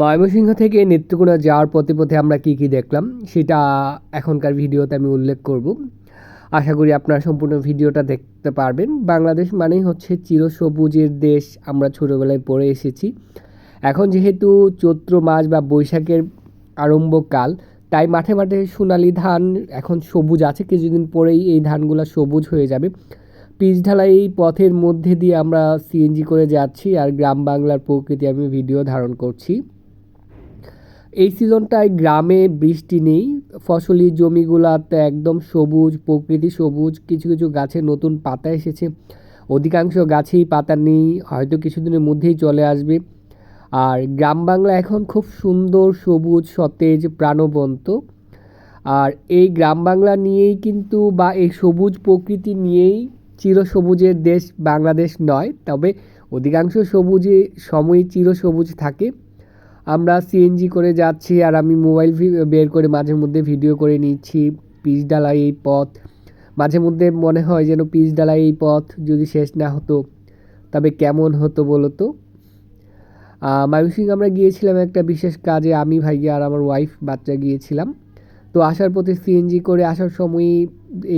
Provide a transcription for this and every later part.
ময়মনসিংহ থেকে নেত্রকোনা যাওয়ার পথে পথে আমরা কি কি দেখলাম, সেটা এখনকার ভিডিওতে আমি উল্লেখ করব। আশা করি আপনারা সম্পূর্ণ ভিডিওটা দেখতে পারবেন। বাংলাদেশ মানেই হচ্ছে চিরসবুজের দেশ, আমরা ছোটোবেলায় পড়ে এসেছি। এখন যেহেতু চৈত্র মাস বা বৈশাখের আরম্ভকাল, তাই মাঠে মাঠে সোনালি ধান এখন সবুজ আছে। কিছুদিন পরেই এই ধানগুলো সবুজ হয়ে যাবে। পিচ ঢালাই এই পথের মধ্যে দিয়ে আমরা সিএনজি করে যাচ্ছি আর গ্রাম বাংলার প্রকৃতি আমি ভিডিও ধারণ করছি। এই সিজনটায় গ্রামে বৃষ্টি নেই, ফসলি জমিগুলাতে একদম সবুজ, প্রকৃতি সবুজ, কিছু কিছু গাছে নতুন পাতা এসেছে। অধিকাংশ গাছেই পাতা নেই, হয়তো কিছুদিনের মধ্যেই চলে আসবে। আর গ্রাম বাংলা এখন খুব সুন্দর, সবুজ, সতেজ, প্রাণবন্ত। আর এই গ্রাম বাংলা নিয়েই কিন্তু বা এই সবুজ প্রকৃতি নিয়েই চিরসবুজের দেশ বাংলাদেশ নয়, তবে অধিকাংশ সবুজে সময় চিরসবুজ থাকে। আমরা সিএনজি করে যাচ্ছি আর আমি মোবাইল বের করে মাঝে মধ্যে ভিডিও করে নিচ্ছি, পিচ ডালাই এই পথ। মাঝে মধ্যে মনে হয় যেন পিচ ডালাই এই পথ যদি শেষ না হতো, তবে কেমন হতো বলো তো? আমরা গিয়েছিলাম একটা বিশেষ কাজে, আমি ভাইয়া আর আমার ওয়াইফ বাচ্চা গিয়েছিলাম। তো আসার পথে সিএনজি করে আসার সময়ই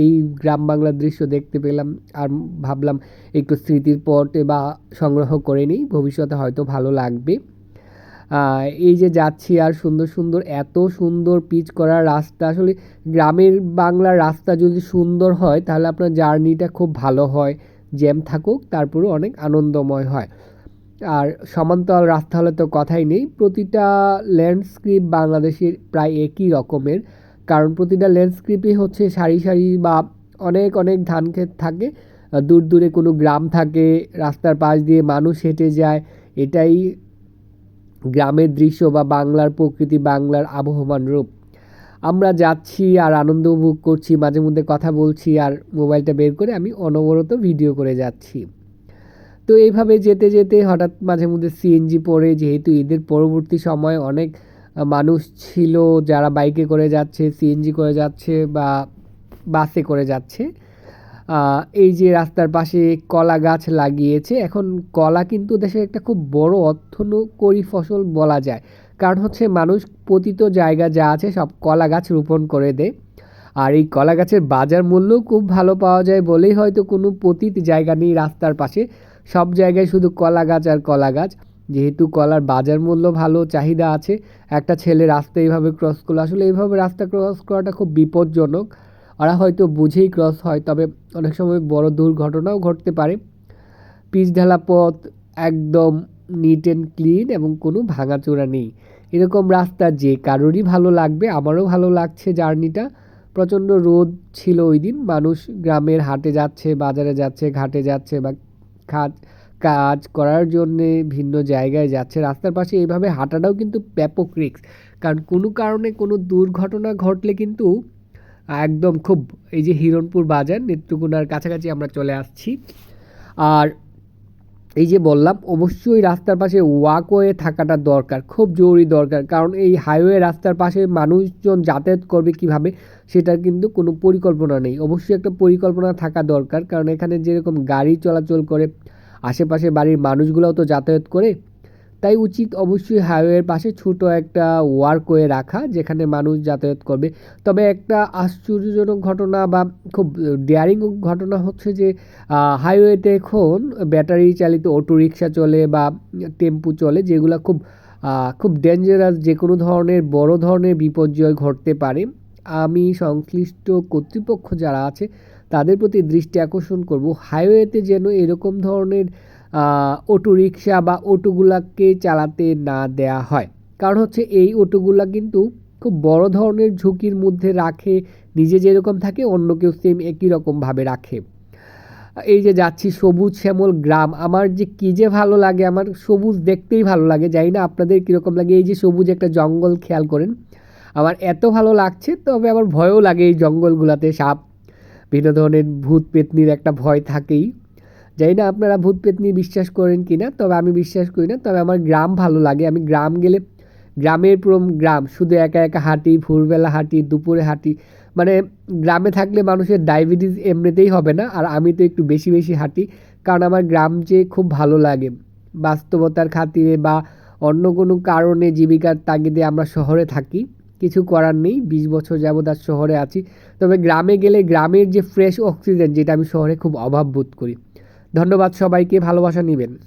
এই গ্রাম বাংলার দৃশ্য দেখতে পেলাম আর ভাবলাম একটু স্মৃতির পটে বা সংগ্রহ করে নিই, ভবিষ্যতে হয়তো ভালো লাগবে। এই যে যাচ্ছি আর সুন্দর সুন্দর, এত সুন্দর পিচ করা রাস্তা। আসলে গ্রামের বাংলার রাস্তা যদি সুন্দর হয়, তাহলে আপনার জার্নিটা খুব ভালো হয়। জ্যাম থাকুক, তারপরেও অনেক আনন্দময় হয়। আর সমান্তরাল রাস্তা হলে তো কথাই নেই, প্রতিটা ল্যান্ডস্কেপ বাংলাদেশের প্রায় একই রকমের। কারণ প্রতিটা ল্যান্ডস্কেপই হচ্ছে সারি সারি বা অনেক অনেক ধান ক্ষেত থাকে। দূর দূরে কোনো গ্রাম থাকে, রাস্তার পাশ দিয়ে মানুষ হেঁটে যায়, এটাই গ্রামের দৃশ্য বা বাংলার প্রকৃতি, বাংলার আবহমান রূপ। আমরা যাচ্ছি আর আনন্দ উপভোগ করছি, মাঝে মধ্যে কথা বলছি আর মোবাইলটা বের করে আমি অনবরত ভিডিও করে যাচ্ছি। তো এইভাবে যেতে যেতে হঠাৎ মাঝে মধ্যে সিএনজি পড়ে, যেহেতু ঈদের পরবর্তী সময় অনেক মানুষ ছিল যারা বাইকে করে যাচ্ছে সিএনজি করে যাচ্ছে বা বাসে করে যাচ্ছে। এই যে রাস্তার পাশে কলা গাছ লাগিয়েছে, এখন কলা কিন্তু দেশের একটা খুব বড় অর্থকরী ফসল বলা যায়। কারণ হচ্ছে মানুষ পতিত জায়গা যা আছে সব কলা গাছ রোপণ করে দেয়। আর এই কলা গাছের বাজার মূল্যও খুব ভালো পাওয়া যায় বলেই হয়তো কোনো পতিত জায়গা নেই রাস্তার পাশে। সব জায়গায় শুধু কলা গাছ আর কলা গাছ। যেহেতু কলার বাজার মূল্য ভালো, চাহিদা আছে, একটা ছেলে রাস্তা এইভাবে ক্রস করল, আসলে এইভাবে রাস্তা ক্রস করাটা খুব বিপজ্জনক। ওরা হয়তো বুঝেই ক্রস হয়, তবে অনেক সময় বড় দুর্ঘটনাও ঘটতে পারে। পিচ ঢালা পথ একদম নিট অ্যান্ড ক্লিন এবং কোনো ভাঙাচোরা নেই। এরকম রাস্তা যে কারোরই ভালো লাগবে, আমারও ভালো লাগছে জার্নিটা। প্রচণ্ড রোদ ছিল ওই দিন, মানুষ গ্রামের হাটে যাচ্ছে, বাজারে যাচ্ছে, ঘাটে যাচ্ছে বা খাজ, কাজ করার জন্যে ভিন্ন জায়গায় যাচ্ছে। রাস্তার পাশে এইভাবে হাঁটাটাও কিন্তু ব্যাপক রিক্স কারণ কোনো কারণে কোনো দুর্ঘটনা ঘটলে কিন্তু একদম খুব এই যে হিরণপুর বাজার, নেত্রকোনার কাছাকাছি আমরা চলে আসছি। আর এই যে বললাম, অবশ্যই রাস্তার পাশে ওয়াকওয়ে থাকাটা দরকার, খুব জরুরি দরকার। কারণ এই হাইওয়ে রাস্তার পাশে মানুষজন যাতায়াত করবে কীভাবে, সেটার কিন্তু কোনো পরিকল্পনা নেই। অবশ্যই একটা পরিকল্পনা থাকা দরকার, কারণ এখানে যেরকম গাড়ি চলাচল করে, আশেপাশে বাড়ির মানুষগুলোও তো যাতায়াত করে তাই উচিত অবশ্যই হাইওয়ের পাশে ছোট একটা ওয়ার্কওয়ে রাখা, যেখানে মানুষ যাতায়াত করবে। তবে একটা আশ্চর্যজনক ঘটনা বা খুব ডেয়ারিং ঘটনা হচ্ছে যে হাইওয়েতে এখন ব্যাটারি চালিত অটো রিক্সা চলে বা টেম্পু চলে, যেগুলো খুব খুব ডেঞ্জারাস যে কোনো ধরনের, বড় ধরনের বিপর্যয় ঘটতে পারে। আমি সংশ্লিষ্ট কর্তৃপক্ষ যারা আছে, তাদের প্রতি দৃষ্টি আকর্ষণ করব। হাইওয়েতে যেন এরকম ধরনের অটো রিক্সা বা অটোগুলাকে চালাতে না দেয়া হয়। কারণ হচ্ছে এই অটোগুলা কিন্তু খুব বড় ধরনের ঝুঁকির মধ্যে রাখে, নিজে যেরকম থাকে অন্য কেউ সেম একই রকমভাবে রাখে। এই যে যাচ্ছি সবুজ শ্যামল গ্রাম, আমার যে কী যে ভালো লাগে, আমার সবুজ দেখতেই ভালো লাগে, জানি না আপনাদের কীরকম লাগে, এই যে সবুজ একটা জঙ্গল, খেয়াল করেন। আমার এত ভালো লাগছে, তবে আমার ভয়ও লাগে এই জঙ্গলগুলোতে সাপ। বিভিন্ন ধরনের ভূত পেতনির একটা ভয় থাকেই। জানি না আপনারা ভূত নিয়ে বিশ্বাস করেন কি না তবে আমি বিশ্বাস করি না, তবে আমার গ্রাম ভালো লাগে। আমি গ্রাম গেলে গ্রামের পুরো গ্রাম, শুধু একা একা হাঁটি, ভোরবেলা হাঁটি, দুপুরে হাঁটি মানে গ্রামে থাকলে মানুষের ডায়াবেটিস এমনিতেই হবে না, আর আমি তো একটু বেশি বেশি হাঁটি, কারণ আমার গ্রাম যে খুব ভালো লাগে। বাস্তবতার খাতিরে বা অন্য কোনো কারণে জীবিকার তাগিদে আমরা শহরে থাকি, কিছু করার নেই, বিশ বছর যাবৎ আর শহরে আছি। তবে গ্রামে গেলে গ্রামের যে ফ্রেশ অক্সিজেন, যেটা আমি শহরে খুব অভাব বোধ করি। ধন্যবাদ সবাইকে ভালোবাসা নেবেন।